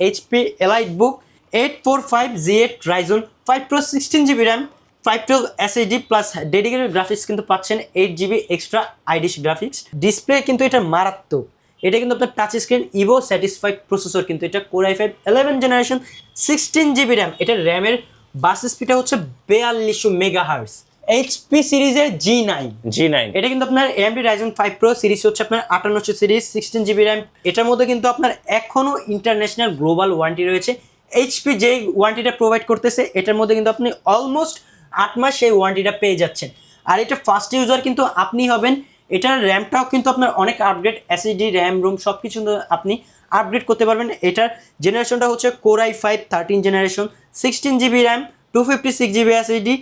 HP EliteBook eight four five G eight Ryzen five pro sixteen GB RAM five two SSD plus dedicated graphics কিন্তু পাচ্ছেন eight GB extra আইডিস graphics display কিন্তু এটা মারাত্মক। এটা কিন্তু আপনার touch screen Evo satisfied processor কিন্তু এটা Core i five eleven generation sixteen GB RAM এটা র্যামের বাস স্পিডটা হচ্ছে বেয়াল্লিশশো মেগা হার্স এইচপি সিরিজের জি নাইন জি নাইন এটা কিন্তু আপনার AMD Ryzen five pro series হচ্ছে আপনার আটান্নশো সিরিজ সিক্সটিন জিবি র্যাম এটার মধ্যে কিন্তু আপনার এখনও ইন্টারন্যাশনাল গ্লোবাল ওয়ারেন্টি রয়েছে। এইচপি যেই ওয়ারেন্টিটা প্রোভাইড করতেছে এটার মধ্যে কিন্তু আপনি অলমোস্ট আট মাস সেই ওয়ারেন্টিটা পেয়ে যাচ্ছেন। আর এটা ফার্স্ট ইউজার কিন্তু আপনি হবেন। এটার র্যামটাও কিন্তু আপনার অনেক আপগ্রেড এসএসডি র্যাম রুম সব কিছু আপনি আপগ্রেড করতে পারবেন। এটার জেনারেশনটা হচ্ছে Core i five thirteen generation sixteen GB RAM two fifty six GB SSD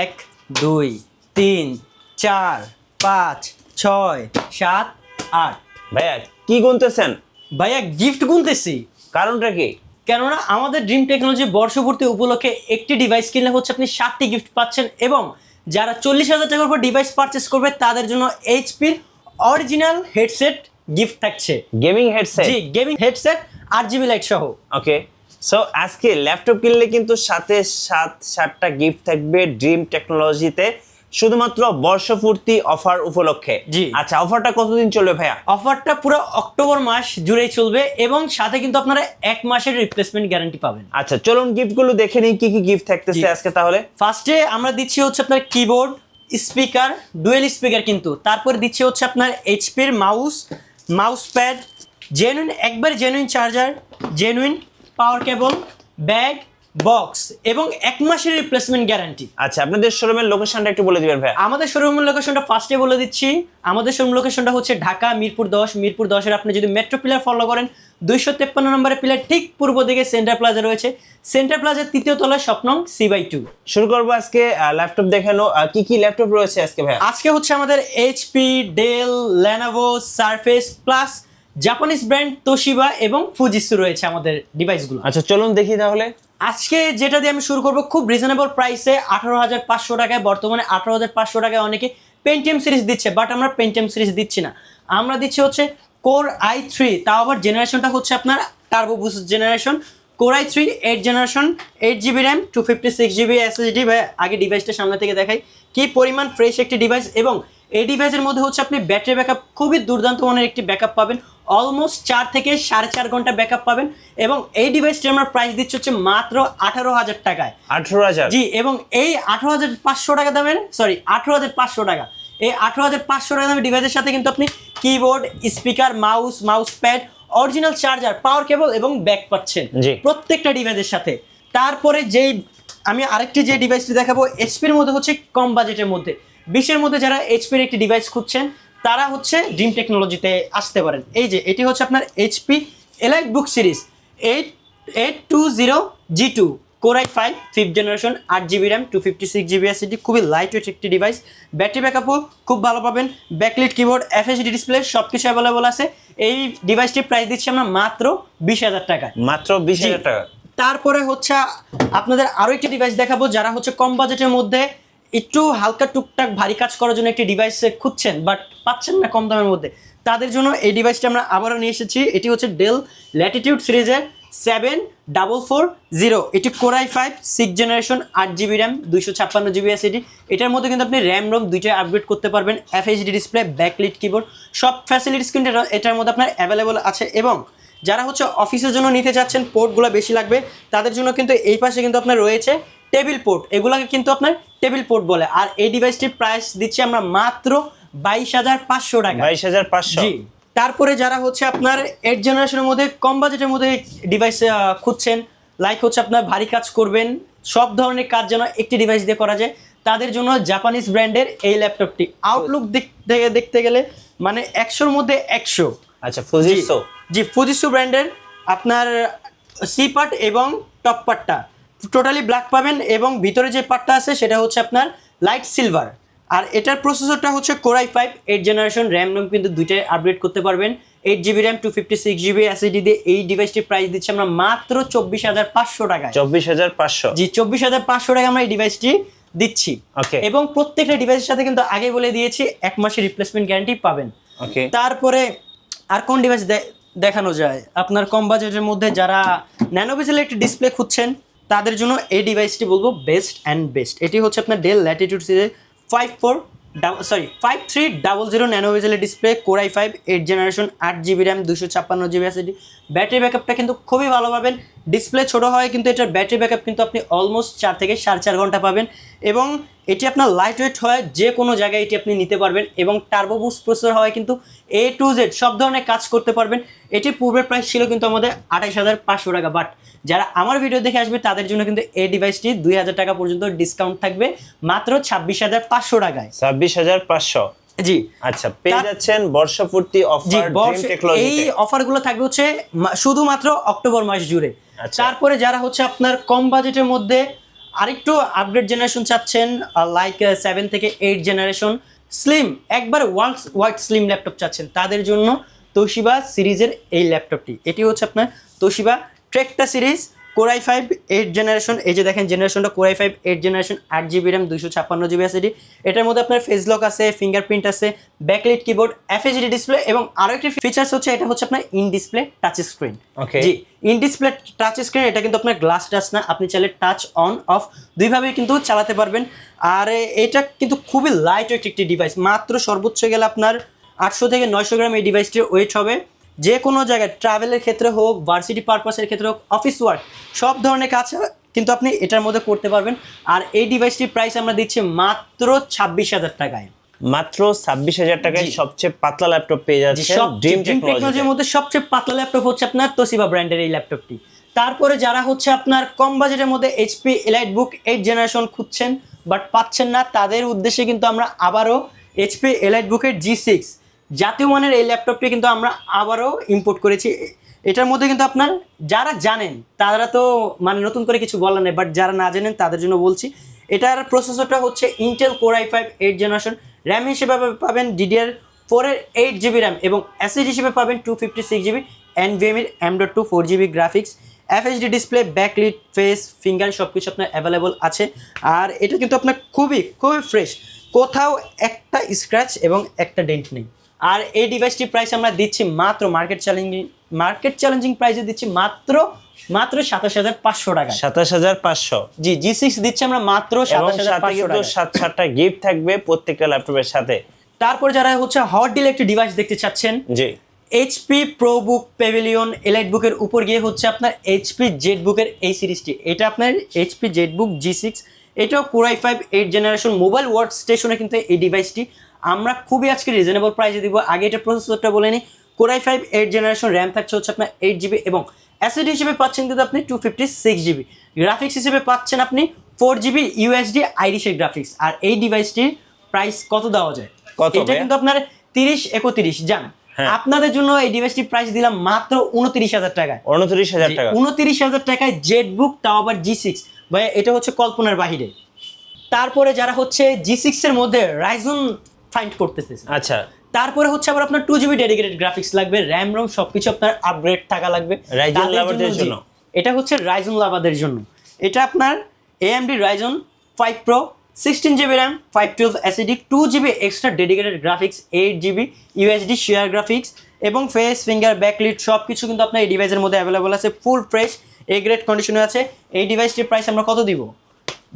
এক দুই তিন চার পাঁচ ছয় সাত আট। ভাইয়া কি গুনতেছেন? ভাইয়া গিফট গুনতেছি। কারণটা কি? কেননা আমাদের ড্রিম টেকনোলজি বর্ষপূর্তি উপলক্ষে একটি ডিভাইস কিনলে হচ্ছে আপনি সাতটি গিফট পাচ্ছেন এবং যারা চল্লিশ হাজার টাকার উপর ডিভাইস পারচেস করবে তাদের জন্য এইচপির অরিজিনাল হেডসেট গিফট থাকছে। Gaming headset G gaming headset আট জিবি লাইট সহ। ওকে সো আজকে ল্যাপটপ কিনলে কিন্তু সাথে সাত সাতটা গিফট থাকবে ড্রিম টেকনোলজিতে শুধুমাত্র বর্ষপূর্তি অফার উপলক্ষে। জি। আচ্ছা অফারটা কতদিন চলবে ভাইয়া? অফারটা পুরো অক্টোবর মাস জুড়েই চলবে এবং সাথে কিন্তু আপনারা এক মাসের রিপ্লেসমেন্ট গ্যারান্টি পাবেন। আচ্ছা চলুন গিফটগুলো দেখে নিই কি কি গিফট থাকতেছে আজকে তাহলে? ফার্স্টে আমরা দিচ্ছি হচ্ছে আপনার কিবোর্ড স্পিকার ডুয়েল স্পিকার কিন্তু। তারপরে দিচ্ছি হচ্ছে আপনার এইচপির মাউস মাউস প্যাড জেনুইন একবার genuine charger genuine power cable bag box এবং এক মাসের রিপ্লেসমেন্ট গ্যারান্টি আচ্ছা আপনাদের শোরুমের লোকেশনটা একটু বলে দিবেন ভাই আমাদের শোরুমের লোকেশনটা ফার্স্টে বলে দিচ্ছি। আমাদের শোরুম লোকেশনটা হচ্ছে ঢাকা মিরপুর দশ। মিরপুর দশের আপনি যদি মেট্রো পিলার ফলো করেন দুইশো তেপ্পান্ন নম্বরের পিলার ঠিক পূর্ব দিকে সেন্টার প্লাজা রয়েছে। সেন্টার প্লাজার তৃতীয় তলায় স্বপ্নং সি বাই টু শুরু করব আজকে ল্যাপটপ দেখানো। কি কি ল্যাপটপ রয়েছে আজকে ভাই আজকে হচ্ছে আমাদের HP Dell Lenovo Surface plus Japanese brand Toshiba এবং ফুজিসু রয়েছে আমাদের ডিভাইসগুলো আচ্ছা চলুন দেখি তাহলে। আজকে যেটা দিয়ে আমি শুরু করব খুব রিজনেবল প্রাইসে আঠারো হাজার পাঁচশো টাকায় বর্তমানে আঠারো হাজার পাঁচশো টাকায় অনেকে পেন্টিএম সিরিজ দিচ্ছে বাট আমরা পেন্টিএম সিরিজ দিচ্ছি না। আমরা দিচ্ছি হচ্ছে কোর আই থ্রি তাও আবার জেনারেশনটা হচ্ছে আপনার turbo boost generation Core i three eight generation eight GB RAM two fifty six GB SSD ভাই আগে ডিভাইসটা সামনে থেকে দেখাই। কি পরিমাণ ফ্রেশ একটি ডিভাইস এবং এই ডিভাইসের মধ্যে হচ্ছে আপনি ব্যাটারি ব্যাকআপ খুবই দুর্দান্ত মানের একটি ব্যাকআপ পাবেন। অলমোস্ট চার থেকে সাড়ে চার ঘণ্টা ব্যাকআপ পাবেন এবং এই ডিভাইসটি আমরা প্রাইস দিচ্ছি হচ্ছে মাত্র আঠারো হাজার টাকায়। আঠারো হাজার? জি এবং এই আঠারো হাজার পাঁচশো টাকা দামের সরি আঠারো হাজার পাঁচশো টাকা। এই আঠারো হাজার পাঁচশো টাকা দামের ডিভাইসের সাথে কিন্তু আপনি keyboard speaker mouse mouse pad original charger power cable এবং ব্যাক পাচ্ছেন। প্রত্যেকটা ডিভাইসের সাথে। তারপরে যেই আমি আরেকটি যে ডিভাইসটি দেখাবো এইচপির মধ্যে হচ্ছে কম বাজেটের মধ্যে। বিশের মধ্যে যারা এইচপির একটি ডিভাইস খুঁজছেন তারা হচ্ছে ড্রিম টেকনোলজিতে আসতে পারেন। এই যে এটি হচ্ছে আপনার HP EliteBook series eight eight two zero G two Core i five fifth generation আট GB RAM two fifty six GB SSD খুবই লাইট ওয়েট একটি ডিভাইস ব্যাটারি ব্যাকআপও খুব ভালো পাবেন। ব্যাকলিট কিবোর্ড এফএসডি ডিসপ্লে সব কিছু অ্যাভেলেবল আছে। এই ডিভাইসটির প্রাইস দিচ্ছি আমরা মাত্র বিশ হাজার টাকায়। মাত্র বিশ হাজার টাকা। তারপরে হচ্ছে আপনাদের আরও একটি ডিভাইস দেখাবো যারা হচ্ছে কম বাজেটের মধ্যে একটু হালকা টুকটাক ভারী কাজ করার জন্য একটি ডিভাইস খুঁজছেন বাট পাচ্ছেন না কম দামের মধ্যে। তাদের জন্য এই ডিভাইসটা আমরা আবারও নিয়ে এসেছি। এটি হচ্ছে ডেল ল্যাটিটিউড সিরিজের সেভেন ডাবল ফোর জিরো এটি Core i five six generation আট জিবি র্যাম দুইশো ছাপ্পান্ন জিবি এসিডি এটার মধ্যে কিন্তু আপনি র্যাম রোম দুইটাই আপগ্রেড করতে পারবেন। এফএইচডি ডিসপ্লে ব্যাকলিট কিবোর্ড সব ফ্যাসিলিটিস কিন্তু এটার মধ্যে আপনার অ্যাভেলেবল আছে এবং যারা হচ্ছে অফিসের জন্য নিতে চাচ্ছেন পোর্টগুলো বেশি লাগবে, তাদের জন্য কিন্তু এই পাশে কিন্তু আপনার রয়েছে টেবিল পোর্ট এগুলোকে কিন্তু আপনার টেবিল পোর্ট বলে। আর এই ডিভাইসটির প্রাইস দিচ্ছি আমরা মাত্র বাইশ হাজার পাঁচশো টাকা। বাইশ হাজার পাঁচশো। তারপরে যারা হচ্ছে আপনার এইট জেনারেশনের মধ্যে কম বাজেটের মধ্যে ডিভাইস খুঁজছেন লাইক হচ্ছে আপনার ভারী কাজ করবেন সব ধরনের কাজ যেন একটি ডিভাইস দিয়ে করা যায় তাদের জন্য জাপানিজ ব্র্যান্ডের এই ল্যাপটপটি আউটলুক দিক থেকে দেখতে গেলে মানে একশোর মধ্যে একশো। আচ্ছা ফুজিসো জি। ফুজিসো ব্র্যান্ডের আপনার সি পার্ট এবং টপ পার্টটা টোটালি ব্ল্যাক পাবেন এবং ভিতরে যে পার্টটা আছে সেটা হচ্ছে আপনার লাইট সিলভার আর এটার প্রসেসরটা হচ্ছে Core i five eight generation RAM ROM কিন্তু দুইটাই আপগ্রেড করতে পারবেন। Eight GB RAM two fifty six GB SSD দিয়ে এই ডিভাইসটির প্রাইস দিচ্ছি আমরা মাত্র চব্বিশ হাজার পাঁচশো টাকায়। চব্বিশ হাজার পাঁচশো। জি চব্বিশ হাজার পাঁচশো টাকা আমরা এই ডিভাইসটি দিচ্ছি। ওকে এবং প্রত্যেকটা ডিভাইসের সাথে কিন্তু আগে বলে দিয়েছি এক মাসের রিপ্লেসমেন্ট গ্যারান্টি পাবেন। ওকে তারপরে আর কোন ডিভাইস দেখানো যায়? আপনার কম বাজেটের মধ্যে যারা ন্যানো বেজেল একটি ডিসপ্লে খুঁজছেন তাদের জন্য এই ডিভাইসটি বলব বেস্ট অ্যান্ড বেস্ট এটি হচ্ছে আপনার ডেল ল্যাটিটিউড সিরিজের five four double sorry five three double zero nano বেজেলের display Core i five eight generation আট জিবি র্যাম দুশো ছাপ্পান্ন জিবি এসএসডি ব্যাটারি ব্যাকআপটা কিন্তু খুবই ভালো পাবেন। ডিসপ্লে ছোট হয় কিন্তু এটার ব্যাটারি ব্যাকআপ কিন্তু আপনি অলমোস্ট চার থেকে সাড়ে চার ঘণ্টা পাবেন। এবং এটি আপনার লাইট ওয়েট হয় যে কোনো জায়গায় এটি আপনি নিতে পারবেন। এবং টার্বো বুস্ট প্রসেসর হয় কিন্তু এ টু জেড সব ধরনের কাজ করতে পারবেন। এটির পূর্বের প্রাইস ছিল কিন্তু আমাদের আঠাইশ হাজার পাঁচশো টাকা। বাট যারা আমার ভিডিও দেখে আসবে তাদের জন্য কিন্তু এই ডিভাইসটি দুই হাজার টাকা পর্যন্ত ডিসকাউন্ট থাকবে মাত্র ছাব্বিশ হাজার পাঁচশো টাকায়। ছাব্বিশ হাজার পাঁচশো? জি। আচ্ছা পেয়ে যাচ্ছেন বর্ষপূর্তি অফার এই অফারগুলো থাকবে হচ্ছে শুধুমাত্র অক্টোবর মাস জুড়ে। তারপরে যারা হচ্ছে আপনার কম বাজেটের মধ্যে আরেকটু আপগ্রেড জেনারেশন চাচ্ছেন লাইক সেভেন থেকে এইট জেনারেশন স্লিম একবার ওয়ার্ল্ড ওয়াইড স্লিম ল্যাপটপ চাচ্ছেন, তাদের জন্য তোশিবা সিরিজের এই ল্যাপটপটি এটি হচ্ছে আপনার Toshiba Tecra series Core i five eight generation এই যে দেখেন জেনারেশনটা Core i five eight generation আট জিবি র্যাম দুশো ছাপ্পান্ন জিবি এসএডি এটার মধ্যে আপনার ফেস লক আছে ফিঙ্গারপ্রিন্ট আছে ব্যাকলাইট কিবোর্ড এফএসডি ডিসপ্লে এবং আরও একটি ফিচার্স হচ্ছে এটা হচ্ছে আপনার in display touch screen Okay. জি ইন ডিসপ্লে টাচ স্ক্রিন এটা কিন্তু আপনার গ্লাস টাচ না আপনি চাইলে টাচ অন অফ দুইভাবেই কিন্তু চালাতে পারবেন। আর এটা কিন্তু খুবই লাইট ওয়েট একটি ডিভাইস মাত্র সর্বোচ্চ গেলে আপনার আটশো থেকে নয়শো গ্রাম এই ডিভাইসটির ওয়েট হবে। যে কোনো জায়গায় ট্রাভেলের ক্ষেত্রে হোক ভার্সিটি পারপাসের ক্ষেত্রে হোক অফিস ওয়ার্ক সব ধরনের কাজ কিন্তু আপনি এটার মধ্যে করতে পারবেন। আর এই ডিভাইসটির প্রাইস আমরা দিচ্ছি মাত্র ছাব্বিশ হাজার টাকায়। মাত্র ছাব্বিশ হাজার টাকায় সবচেয়ে পাতলা ল্যাপটপ পেয়ে যাচ্ছে ড্রিম ড্রিম টেকনোলজির মধ্যে সবচেয়ে পাতলা ল্যাপটপ হচ্ছে আপনার তোসিবা ব্র্যান্ডের এই ল্যাপটপটি তারপরে যারা হচ্ছে আপনার কম বাজেটের মধ্যে এইচপি এলাইট বুক এইট জেনারেশন খুঁজছেন বাট পাচ্ছেন না তাদের উদ্দেশ্যে কিন্তু আমরা আবারও এইচপি এলাইট বুকের জি সিক্স জাতীয় মানের এই ল্যাপটপটি কিন্তু আমরা আবারও ইম্পোর্ট করেছি। এটার মধ্যে কিন্তু আপনার যারা জানেন, তারা তো মানে নতুন করে কিছু বলার নেই বাট যারা না জানেন, তাদের জন্য বলছি, এটার প্রসেসরটা হচ্ছে Intel Core i five eight generation RAM হিসেবে পাবেন ডিডিআর ফোরের এইট জিবি র্যাম এবং অ্যাসিড হিসেবে পাবেন two fifty six GB এনভিএমির M dot two four GB graphics FHD display backlit face finger সব কিছু আপনার অ্যাভেলেবল আছে। আর এটা কিন্তু আপনার খুবই খুবই ফ্রেশ কোথাও একটা স্ক্র্যাচ এবং একটা ডেন্ট নেই। আর এই ডিভাইসটির প্রাইস আমরা দিচ্ছি মাত্র মার্কেট চ্যালেঞ্জিং মার্কেট চ্যালেঞ্জিং প্রাইসে দিচ্ছি মাত্র মাত্র সাতাশ হাজার পাঁচশো টাকা। সাতাশ হাজার পাঁচশো। জি জি সিক্স দিচ্ছি আমরা মাত্র সাতাশ হাজার পাঁচশো সাত সাতটা গিফট থাকবে প্রত্যেকটা ল্যাপটপের সাথে। তারপর যারা হচ্ছে হট ডিল একটি ডিভাইস দেখতে চাচ্ছেন জি। HP pro book pavilion elite বুকের উপর গিয়ে হচ্ছে আপনার এইচপি জেড বুকের এই সিরিজটি এটা আপনার HP ZBook G six এটাও Core i five eight generation mobile work স্টেশনে কিন্তু এই ডিভাইসটি আমরা খুবই আজকে রিজনেবল প্রাইসে দিব। আগে এটা প্রসেসরটা বলে নিই core i five eight generation RAM থাকছে হচ্ছে আপনার এইট জিবি এবং অ্যাসিড হিসেবে পাচ্ছেন কিন্তু আপনি two fifty six GB graphics হিসেবে পাচ্ছেন আপনি ফোর জিবি ইউএসডি আইরিশের গ্রাফিক্স আর এই ডিভাইসটির প্রাইস কত দেওয়া যায়? কত এটা কিন্তু আপনার তিরিশ একত্রিশ। যান হ্যাঁ। আপনাদের জন্য এই ডিভাইসটির প্রাইস দিলাম মাত্র উনত্রিশ হাজার টাকায়। উনত্রিশ হাজার টাকা। উনত্রিশ হাজার টাকায় জেড বুক তাও আবার জি সিক্স ভাই এটা হচ্ছে কল্পনার বাহিরে। তারপরে যারা হচ্ছে জি সিক্সের মধ্যে রাইজন ফাইন্ড করতেছে আচ্ছা। তারপরে হচ্ছে আবার আপনার টু জিবি ডেডিকেটেড গ্রাফিক্স লাগবে র্যাম রোম সবকিছু আপনার আপগ্রেড থাকা লাগবে। তাদের জন্য। এটা হচ্ছে রাইজন লাভাদের জন্য। এটা আপনার AMD Ryzen five pro sixteen GB RAM five twelve SSD two GB extra dedicated graphics eight GB UHD share graphics এবং ফেস ফিঙ্গার ব্যাকলিট সব কিছু কিন্তু আপনার এই ডিভাইসের মধ্যে অ্যাভেলেবল আছে ফুল ফ্রেশ এ গ্রেড কন্ডিশনে আছে। এই ডিভাইসটির প্রাইস আমরা কত দিব?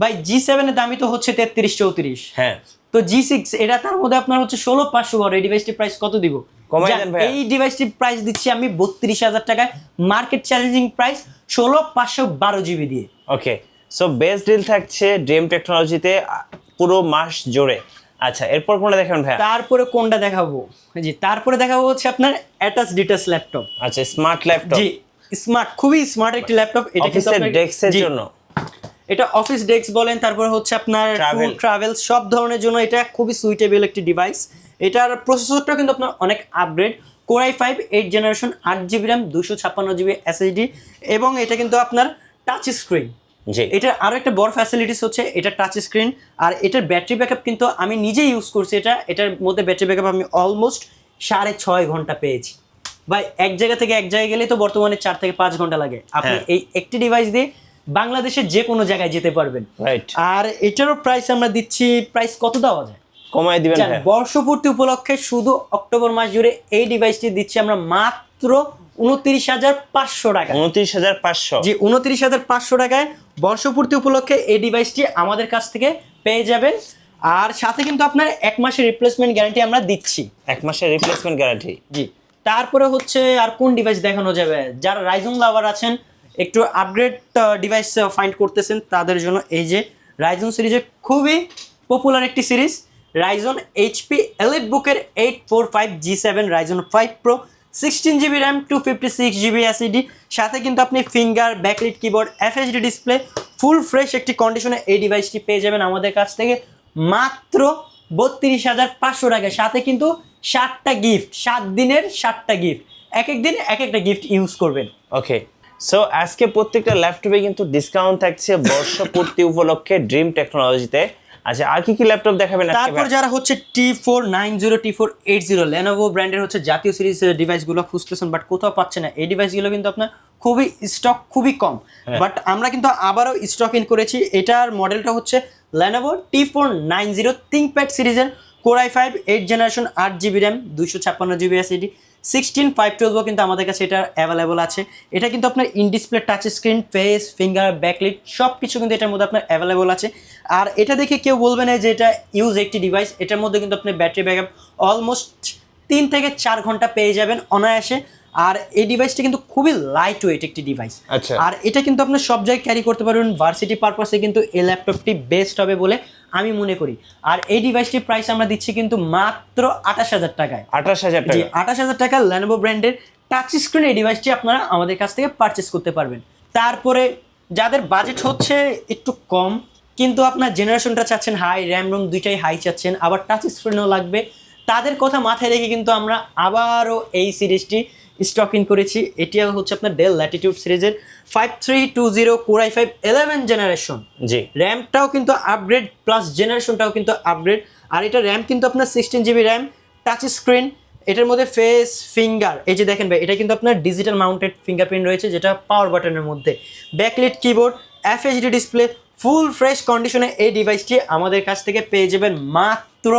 ভাই জি সেভেনের দামই তো হচ্ছে তেত্রিশ চৌত্রিশ। হ্যাঁ। তো জি সিক্স এটা তার মধ্যে আপনার হচ্ছে ষোলো পাঁচশো বারো এই ডিভাইসটির প্রাইস কত দিব। এই ডিভাইসটির প্রাইস দিচ্ছি আমি বত্রিশ হাজার টাকায়। মার্কেট চ্যালেঞ্জিং প্রাইস ষোলো পাঁচশো বারো জিবি দিয়ে। ওকে সো বেস্ট ডিল থাকছে ড্রিম টেকনোলজিতে পুরো মাস জুড়ে। আচ্ছা এরপর কোনটা দেখেন ভাইয়া? তারপরে কোনটা দেখাবো? জি তারপরে দেখাবো হচ্ছে আপনার অ্যাটাচ ডিটাচ ল্যাপটপ আচ্ছা স্মার্ট ল্যাপটপ জি স্মার্ট খুবই স্মার্ট একটি ল্যাপটপ এটা কিন্তু ডেস্কের জন্য। এটা অফিস ডেস্ক বলেন তারপরে হচ্ছে আপনার. ট্রাভেল সব ধরনের জন্য এটা খুবই সুইটেবল একটি ডিভাইস এটার প্রসেসরটা কিন্তু আপনার অনেক upgrade core i five eight generation আট জিবি র্যাম দুশো ছাপ্পান্ন জিবি এসএসডি এবং এটা কিন্তু আপনার টাচ স্ক্রিন জি। এটার আরও একটা বড় ফ্যাসিলিটিস হচ্ছে এটা টাচ স্ক্রিন আর এটার ব্যাটারি ব্যাকআপ কিন্তু আমি নিজেই ইউজ করছি এটা। এটার মধ্যে ব্যাটারি ব্যাকআপ আমি অলমোস্ট সাড়ে ছয় ঘণ্টা পেয়েছি। ভাই এক জায়গা থেকে এক জায়গায় গেলে তো বর্তমানে চার থেকে পাঁচ ঘণ্টা লাগে। আপনি হ্যাঁ। এই একটি ডিভাইস দিয়ে বাংলাদেশের যে কোনো জায়গায় যেতে পারবেন। রাইট আর এটারও প্রাইস আমরা দিচ্ছি প্রাইস কত দেওয়া যায়? কমায় দিবেন বর্ষপূর্তি উপলক্ষে শুধু অক্টোবর মাস জুড়ে এই ডিভাইসটি দিচ্ছি আমরা মাত্র উনত্রিশ হাজার পাঁচশো টাকা উনত্রিশ হাজার পাঁচশো। জি উনত্রিশ হাজার পাঁচশো টাকায় বর্ষপূর্তি উপলক্ষে এই ডিভাইসটি আমাদের কাছ থেকে পেয়ে যাবেন। আর সাথে কিন্তু আপনার এক মাসের রিপ্লেসমেন্ট গ্যারান্টি আমরা দিচ্ছি। এক মাসের রিপ্লেসমেন্ট গ্যারান্টি জি তারপরে হচ্ছে আর কোন ডিভাইস দেখানো যাবে? যারা রাইজন লাভার আছেন একটু আপগ্রেড ডিভাইস ফাইন্ড করতেছেন তাদের জন্য। এই যে রাইজন সিরিজের খুবই পপুলার একটি সিরিজ রাইজন এইচপি এলিট বুকের eight four five G seven Ryzen five pro sixteen GB RAM two fifty six GB SSD সাথে কিন্তু আপনি finger backlit keyboard FHD display full fresh একটি কন্ডিশনে এই ডিভাইসটি পেয়ে যাবেন আমাদের কাছ থেকে। মাত্র বত্রিশ হাজার পাঁচশো টাকা, সাথে কিন্তু সাতটা গিফট সাত দিনের সাতটা গিফট এক এক দিন এক একটা গিফট ইউজ করবেন। ওকে সো আজকে প্রত্যেকটা ল্যাপটপে কিন্তু ডিসকাউন্ট থাকছে বর্ষপূর্তি উপলক্ষে ড্রিম টেকনোলজিতে আচ্ছা আর কি কি ল্যাপটপ দেখাবেন আজকে তারপর যারা হচ্ছে T four nine zero T four eight zero Lenovo ব্র্যান্ডের হচ্ছে জাতীয় সিরিজ ডিভাইসগুলো খুঁজতেছেন বাট কোথাও পাচ্ছে না। এই ডিভাইসগুলো কিন্তু আপনার খুবই স্টক খুবই কম। হ্যাঁ। বাট আমরা কিন্তু আবারও স্টক ইন করেছি। এটার মডেলটা হচ্ছে Lenovo T four nine zero ThinkPad সিরিজের core i five eight generation আট জিবি র্যাম দুইশো ছাপ্পান্ন জিবি এসিডি সিক্সটিন ফাইভ টুয়েলভও কিন্তু আমাদের কাছে এটা অ্যাভেলেবল আছে। এটা কিন্তু আপনার in display touch screen face finger backlit সব কিছু কিন্তু এটার মধ্যে আপনার অ্যাভেলেবল আছে। আর এটা দেখে কেউ বলবে না যে এটা ইউজ একটি ডিভাইস এটার মধ্যে কিন্তু আপনি ব্যাটারি ব্যাকআপ অলমোস্ট তিন থেকে চার ঘণ্টা পেয়ে যাবেন অনায়াসে। আর এই ডিভাইসটা কিন্তু খুবই লাইট ওয়েট একটি ডিভাইস আচ্ছা। আর এটা কিন্তু আপনার সব জায়গায় ক্যারি করতে পারবেন ভার্সিটি পারপাসে কিন্তু এই ল্যাপটপটি বেস্ট হবে বলে আমি মনে করি। আর এই ডিভাইসটির প্রাইস আমরা দিচ্ছি কিন্তু মাত্র আঠাশ হাজার টাকায়। আঠাশ হাজার জি টাকা। আঠাশ হাজার টাকা ল্যানোভো ব্র্যান্ডের টাচ স্ক্রিন এই ডিভাইসটি আপনারা আমাদের কাছ থেকে পারচেস করতে পারবেন। তারপরে যাদের বাজেট হচ্ছে একটু কম কিন্তু আপনার জেনারেশনটা চাচ্ছেন হাই র্যাম রোম দুইটাই হাই চাচ্ছেন আবার টাচ স্ক্রিনও লাগবে। তাদের কথা মাথায় রেখে কিন্তু আমরা আবারও এই সিরিজটি স্টক ইন করেছি। এটি হচ্ছে আপনার ডেল ল্যাটিটিউড সিরিজের five three two zero core i five eleven generation জি। র্যামটাও কিন্তু আপগ্রেড প্লাস জেনারেশনটাও কিন্তু আপগ্রেড আর এটা র্যাম কিন্তু আপনার sixteen GB RAM touch screen এটার মধ্যে ফেস ফিঙ্গার এই যে দেখেন ভাই এটা কিন্তু আপনার ডিজিটাল মাউন্টেড ফিঙ্গারপ্রিন্ট রয়েছে যেটা পাওয়ার বাটনের মধ্যে। Backlit keyboard FHD display full fresh কন্ডিশনে এই ডিভাইসটি আমাদের কাছ থেকে পেয়ে যাবেন মাত্র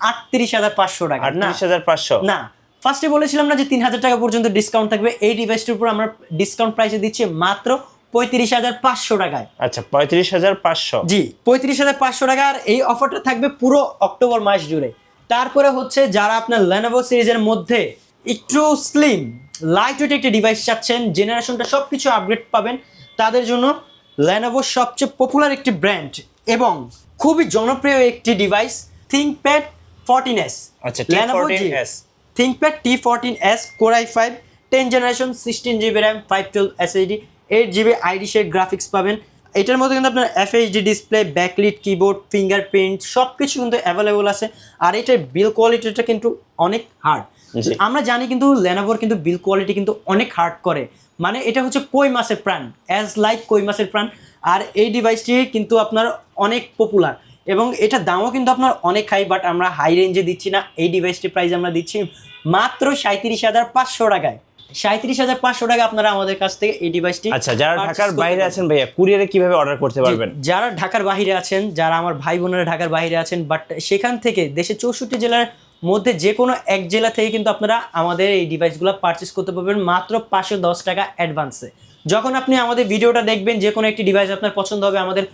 আটত্রিশ হাজার পাঁচশো টাকা। আটত্রিশ হাজার পাঁচশো? না। ফার্স্টে বলেছিলাম না যে তিন হাজার টাকা পর্যন্ত ডিসকাউন্ট থাকবে। এই ডিভাইসটির উপর আমরা ডিসকাউন্ট প্রাইসে দিচ্ছি মাত্র পঁয়ত্রিশ হাজার পাঁচশো টাকায়। আচ্ছা পঁয়ত্রিশ হাজার পাঁচশো। জি পঁয়ত্রিশ হাজার পাঁচশো টাকা আর এই অফারটা থাকবে পুরো অক্টোবর মাস জুড়ে। তারপরে হচ্ছে যারা আপনার লেনোভো সিরিজের মধ্যে একটু স্লিম লাইট ওয়েট একটি ডিভাইস চাচ্ছেন জেনারেশনটা সব কিছু আপগ্রেড পাবেন তাদের জন্য লেনোভোর সবচেয়ে পপুলার একটি ব্র্যান্ড এবং খুবই জনপ্রিয় একটি ডিভাইস থিঙ্কপ্যাড ফোরটিন এস আচ্ছা, T14S ThinkPad T fourteen S core i five ten generation sixteen GB RAM five twelve SSD eight GB ID শেক গ্রাফিক্স পাবেন। এটার মধ্যে কিন্তু আপনার FHD display backlit keyboard fingerprint সব কিছু কিন্তু অ্যাভেলেবল আছে। আর এটার বিল কোয়ালিটিটা কিন্তু অনেক হার্ড আমরা জানি কিন্তু লেনোভোর কিন্তু বিল কোয়ালিটি কিন্তু অনেক হার্ড করে। মানে এটা হচ্ছে কই মাছের প্রাণ অ্যাজ লাইক কই মাছের প্রাণ। আর এই ডিভাইসটি কিন্তু আপনার অনেক পপুলার এবং এটা দামও কিন্তু আপনার অনেক হাই বাট আমরা হাই রেঞ্জে দিচ্ছি না। এই ডিভাইসটির প্রাইস আমরা দিচ্ছি মাত্র সাঁত্রিশ হাজার পাঁচশো টাকায়। সাঁত্রিশ হাজার পাঁচশো টাকা আপনারা আমাদের কাছ থেকে এই ডিভাইসটি আচ্ছা যারা ঢাকার বাইরে আছেন ভাইয়া কুরিয়ারে কীভাবে অর্ডার করতে পারবেন? যারা ঢাকার বাইরে আছেন যারা আমার ভাই বোনেরা ঢাকার বাইরে আছেন বাট সেখান থেকে দেশের চৌষট্টি জেলার মধ্যে যে কোনো এক জেলা থেকে কিন্তু আপনারা আমাদের এই ডিভাইসগুলো পারচেস করতে পারবেন মাত্র পাঁচশো দশ টাকা অ্যাডভান্সে যখন আপনি আমাদের ভিডিওটা দেখবেন যে কোনো একটি ডিভাইস আপনার পছন্দ হবে আমাদের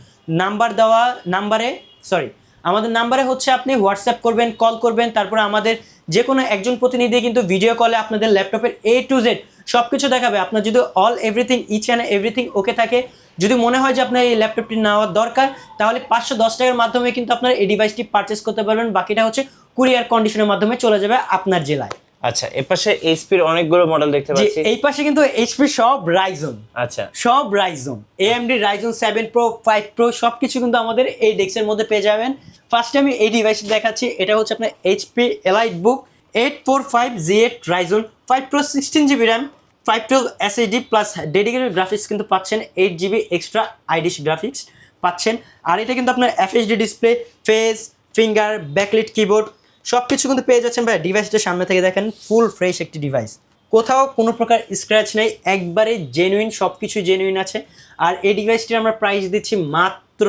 নাম্বার দেওয়া নাম্বারে সরি আমাদের নাম্বারে হচ্ছে আপনি হোয়াটসঅ্যাপ করবেন কল করবেন তারপরে আমাদের যে কোনো একজন প্রতিনিধি কিন্তু ভিডিও কলে আপনাদের ল্যাপটপের এ টু জেড সব কিছু দেখাবে। আপনার যদি all everything each and everything okay থাকে, যদি মনে হয় যে আপনার এই ল্যাপটপটি নেওয়ার দরকার, তাহলে পাঁচশো দশ টাকার মাধ্যমে কিন্তু আপনার এই ডিভাইসটি পারচেস করতে পারবেন। বাকিটা হচ্ছে কুরিয়ার কন্ডিশনের মাধ্যমে চলে যাবে আপনার জেলায়। আচ্ছা এপাশে এইচপির অনেকগুলো মডেল দেখতে পাচ্ছি। এই পাশে কিন্তু এইচপি সব রাইজন আচ্ছা। সব Ryzen AMD Ryzen seven pro five pro সব কিছু কিন্তু আমাদের এই ডেস্কের মধ্যে পেয়ে যাবেন। ফার্স্টে আমি এই ডিভাইস দেখাচ্ছি এটা হচ্ছে আপনার HP EliteBook eight four five G eight Ryzen five pro sixteen GB RAM five twelve SSD plus dedicated graphics কিন্তু পাচ্ছেন এইট জিবি এক্সট্রা আইডিশ গ্রাফিক্স পাচ্ছেন। আর এটা কিন্তু আপনার FHD display face finger backlit keyboard সব কিছু কিন্তু পেয়ে যাচ্ছেন ভাই ডিভাইসটা সামনে থেকে দেখেন ফুল ফ্রেশ একটি ডিভাইস কোথাও কোনো প্রকার স্ক্র্যাচ নেই একবারে জেনুইন সব কিছু জেনুইন আছে। আর এই ডিভাইসটির আমরা প্রাইস দিচ্ছি মাত্র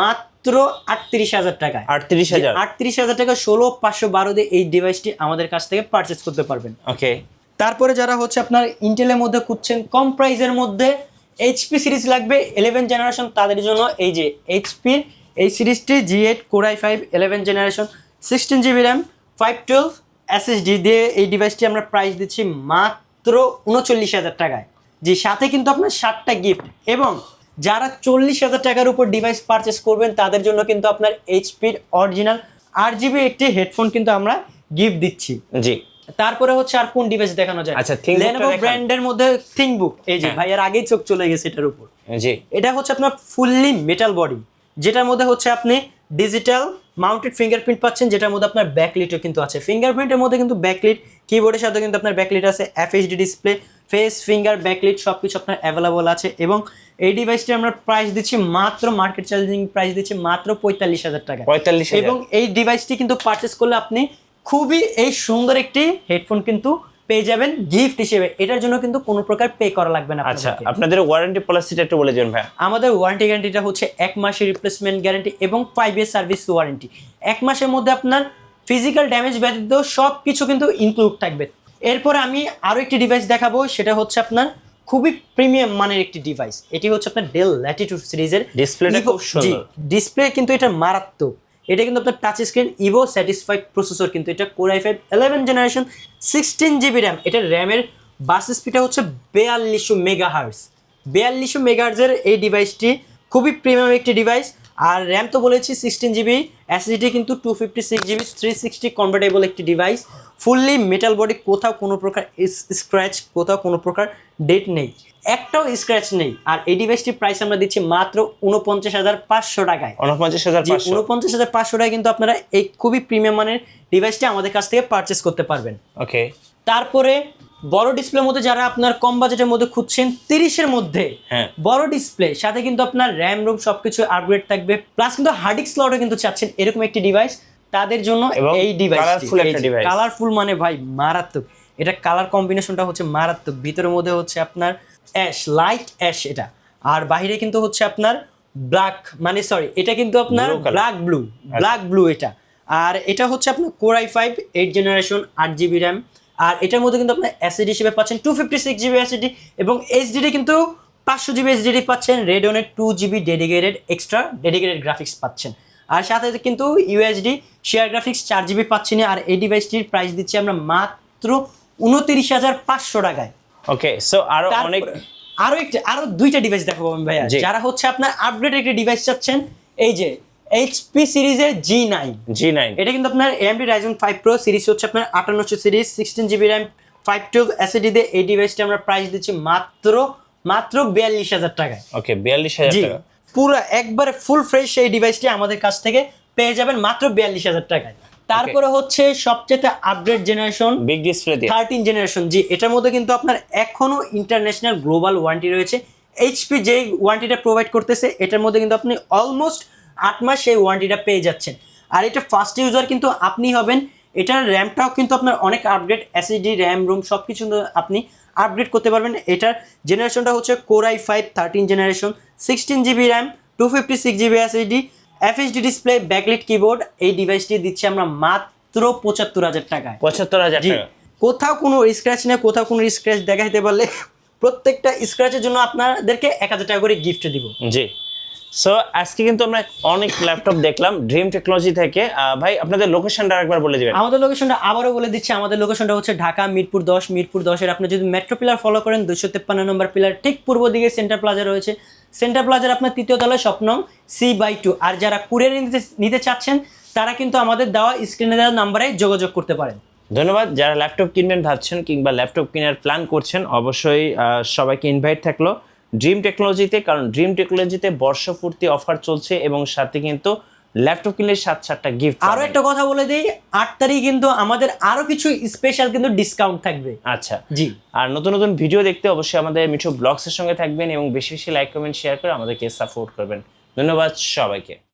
মাত্র আটত্রিশ হাজার টাকায়। আটত্রিশ হাজার। আটত্রিশ হাজার টাকা ষোলো পাঁচশো বারো দিয়ে এই ডিভাইসটি আমাদের কাছ থেকে পারচেস করতে পারবেন। ওকে তারপরে যারা হচ্ছে আপনার ইন্টেলের মধ্যে খুঁজছেন কম প্রাইসের মধ্যে এইচপি সিরিজ লাগবে ইলেভেন জেনারেশন তাদের জন্য এই যে এইচপির এই সিরিজটি G eight core i five eleven generation sixteen GB RAM five twelve SSD দিয়ে এই ডিভাইসটি আমরা প্রাইস দিচ্ছি মাত্র উনচল্লিশ হাজার টাকায়। জি সাথে কিন্তু আপনার ষাটটা গিফট এবং যারা চল্লিশ হাজার টাকার উপর ডিভাইস পারচেস করবেন তাদের জন্য কিন্তু আপনার এইচপির অরিজিনাল আট জিবি একটি হেডফোন কিন্তু আমরা গিফট দিচ্ছি। জি। তারপরে হচ্ছে আর কোন ডিভাইস দেখানো যায়? আচ্ছা, দেখান। ব্র্যান্ডের মধ্যে থিংবুক এই যে হ্যাঁ। ভাইয়ার আগেই চোখ চলে গেছে এটার উপর। জি। এটা হচ্ছে আপনার ফুললি মেটাল বডি যেটার মধ্যে হচ্ছে আপনি ডিজিটাল মাউন্টেড ফিঙ্গারপ্রিন্ট পাচ্ছেন যেটার মধ্যে আপনার ব্যাকলিটও কিন্তু আছে। ফিঙ্গারপ্রিন্টের মধ্যে কিন্তু ব্যাকলিট কিবোর্ডের সাথে কিন্তু আপনার ব্যাকলিট আছে FHD display face finger backlit সব কিছু আপনার অ্যাভেলেবল আছে এবং এই ডিভাইসটি আমরা প্রাইস দিচ্ছি মাত্র মার্কেট চ্যালেঞ্জিং প্রাইস দিচ্ছি মাত্র পঁয়তাল্লিশ হাজার টাকা। পঁয়তাল্লিশ এবং এই ডিভাইসটি কিন্তু পারচেস করলে আপনি খুবই এই সুন্দর একটি হেডফোন কিন্তু পেয়ে যাবেন গিফট হিসেবে। এটার জন্য কিন্তু কোনো প্রকার পে করা লাগবে না আচ্ছা আপনাদের ওয়ারেন্টি পলিসিটা একটু বলে দিন ভাই আমাদের ওয়ারেন্টি গ্যারান্টিটা হচ্ছে এক মাসের রিপ্লেসমেন্ট গ্যারান্টি এবং ফাইভ ইয়ার সার্ভিস ওয়ারেন্টি এক মাসের মধ্যে আপনার ফিজিক্যাল ড্যামেজ ব্যতীত সব কিছু কিন্তু ইনক্লুড থাকবে। এরপর আমি আরও একটি ডিভাইস দেখাবো সেটা হচ্ছে আপনার খুবই প্রিমিয়াম মানের একটি ডিভাইস এটি হচ্ছে আপনার ডেল ল্যাটিটিউড সিরিজের Displayটা খুব সুন্দর। ডিসপ্লে কিন্তু এটা মারাত্মক। এটা কিন্তু আপনার touch screen Evo satisfied processor কিন্তু এটা core i five eleven generation sixteen GB RAM এটা র্যামের বাস স্পিডটা হচ্ছে বেয়াল্লিশশো মেগা হার্স বেয়াল্লিশশো মেগাহার্জের এই ডিভাইসটি খুবই প্রিমিয়াম একটি ডিভাইস আর র্যাম তো বলেছি সিক্সটিন জিবি এসএসডি কিন্তু two fifty six GB three sixty convertible একটি ডিভাইস ফুললি মেটাল বডি কোথাও কোনো প্রকার স্ক্র্যাচ কোথাও কোনো প্রকার ডেট নেই। একটাও স্ক্র্যাচ নেই। আর এই ডিভাইসটির প্রাইস আমরা দিচ্ছি মাত্র উনপঞ্চাশ হাজার পাঁচশো টাকায়। উনপঞ্চাশ হাজার উনপঞ্চাশ হাজার পাঁচশো টাকায় কিন্তু আপনারা এই খুবই প্রিমিয়াম মানের ডিভাইসটি আমাদের কাছ থেকে পারচেস করতে পারবেন। ওকে তারপরে বড় ডিসপ্লের মধ্যে যারা আপনার কম বাজেটের মধ্যে খুঁজছেন তিরিশের মধ্যে হ্যাঁ। বড় ডিসপ্লে সাথে কিন্তু আপনার র্যাম রোম সবকিছু আপগ্রেড থাকবে প্লাস কিন্তু হার্ডিক স্লটও কিন্তু চাচ্ছেন এরকম একটি ডিভাইস তাদের জন্য এই ডিভাইস। কালারফুল মানে ভাই মারাত্মক। এটা কালার কম্বিনেশনটা হচ্ছে মারাত্মক। ভিতরের মধ্যে হচ্ছে আপনার অ্যাশ লাইট অ্যাশ এটা। আর বাহিরে কিন্তু হচ্ছে আপনার ব্ল্যাক মানে সরি এটা কিন্তু আপনার ব্ল্যাক ব্লু ব্ল্যাক ব্লু এটা। আর এটা হচ্ছে আপনার core i five eight generation আট জিবি র্যাম আর এটার মধ্যে কিন্তু আপনার অ্যাসিডি হিসেবে পাচ্ছেন two fifty six GB SSD এবং এইচডিডি কিন্তু পাঁচশো জিবি এইচডিডি পাচ্ছেন রেডিওনের two GB dedicated extra dedicated graphics পাচ্ছেন। আর সাথে কিন্তু ইউএসডি শেয়ার গ্রাফিক্স চার জিবি পাচ্ছেন আর এই ডিভাইসটির প্রাইস দিচ্ছি আমরা মাত্র উনতিরিশ হাজার পাঁচশো টাকায়। ওকে সো আরও অনেক আরও একটা আরও দুইটা ডিভাইস দেখাবো আমি ভাইয়া। যারা হচ্ছে আপনার আপগ্রেড একটি ডিভাইস চাচ্ছেন এই যে এইচপি সিরিজের জি নাইন জি নাইন এটা কিন্তু আপনার AMD Ryzen five pro series হচ্ছে আপনার আটান্নশো series sixteen GB RAM five twelve SSD দিয়ে এই ডিভাইসটা আমরা প্রাইস দিচ্ছি মাত্র মাত্র বিয়াল্লিশ হাজার টাকায়। ওকে বিয়াল্লিশ হাজার টাকা। পুরো একবারে ফুল ফ্রেশ এই ডিভাইসটি আমাদের কাছ থেকে পেয়ে যাবেন মাত্র বিয়াল্লিশ হাজার টাকায়। তারপরে হচ্ছে সবচেয়ে আপগ্রেড জেনারেশন বিগ ডিসপ্লে দিয়ে। থার্টিন জেনারেশন জি। এটার মধ্যে কিন্তু আপনার এখনও ইন্টারন্যাশনাল গ্লোবাল ওয়ারেন্টি রয়েছে। এইচপি যেই ওয়ারেন্টিটা প্রোভাইড করতেছে এটার মধ্যে কিন্তু আপনি অলমোস্ট আট মাস সেই ওয়ারেন্টিটা পেয়ে যাচ্ছেন। আর এটা ফার্স্ট ইউজার কিন্তু আপনি হবেন। এটার র্যামটাও কিন্তু আপনার অনেক আপগ্রেড এসএসডি র্যাম রুম সব কিছু আপনি আপগ্রেড করতে পারবেন। এটার জেনারেশনটা হচ্ছে core i five thirteen generation sixteen GB RAM two fifty six GB SSD FHD display backlit keyboard এই ডিভাইসটি দিচ্ছি আমরা মাত্র পঁচাত্তর হাজার টাকায়। পঁচাত্তর হাজার কোথাও কোনো স্ক্র্যাচ নেই কোথাও কোনো স্ক্র্যাচ দেখাইতে পারলে প্রত্যেকটা স্ক্র্যাচের জন্য আপনাদেরকে এক হাজার টাকা করে গিফট দিব। জি। সো আজকে কিন্তু আমরা অনেক ল্যাপটপ দেখলাম ড্রিম টেকনোলজি থেকে। ভাই আপনাদের লোকেশনটা একবার বলে দিবেন। আমাদের লোকেশনটা আবারও বলে দিচ্ছি আমাদের লোকেশনটা হচ্ছে ঢাকা মিরপুর দশ মিরপুর দশের আপনি যদি মেট্রো পিলার ফলো করেন দুশো তেপ্পান্ন নম্বর পিলার ঠিক পূর্ব দিকে সেন্টার প্লাজা রয়েছে। সেন্টার প্লাজার আপনার তৃতীয় তলায় স্বপ্ন সি বাই টু আর যারা কুরিয়ার নিতে নিতে চাচ্ছেন তারা কিন্তু আমাদের দেওয়া স্ক্রিনে দেওয়া নাম্বারে যোগাযোগ করতে পারেন। ধন্যবাদ। যারা ল্যাপটপ কিনবেন ভাবছেন কিংবা ল্যাপটপ কেনার প্ল্যান করছেন অবশ্যই সবাইকে ইনভাইট থাকল। ড্রিম টেকনোলজিতে কারণ ড্রিম টেকনোলজিতে বর্ষপূর্তি অফার চলছে এবং সাথে কিন্তু ল্যাপটপ কিনলে সাত সাতটা গিফট আরও একটা কথা বলে দিই আট তারিখ কিন্তু আমাদের আরও কিছু স্পেশাল কিন্তু ডিসকাউন্ট থাকবে। আচ্ছা। জি। আর নতুন নতুন ভিডিও দেখতে অবশ্যই আমাদের মিঠু ব্লগসের সঙ্গে থাকবেন এবং বেশি বেশি লাইক কমেন্ট শেয়ার করে আমাদেরকে সাপোর্ট করবেন। ধন্যবাদ সবাইকে।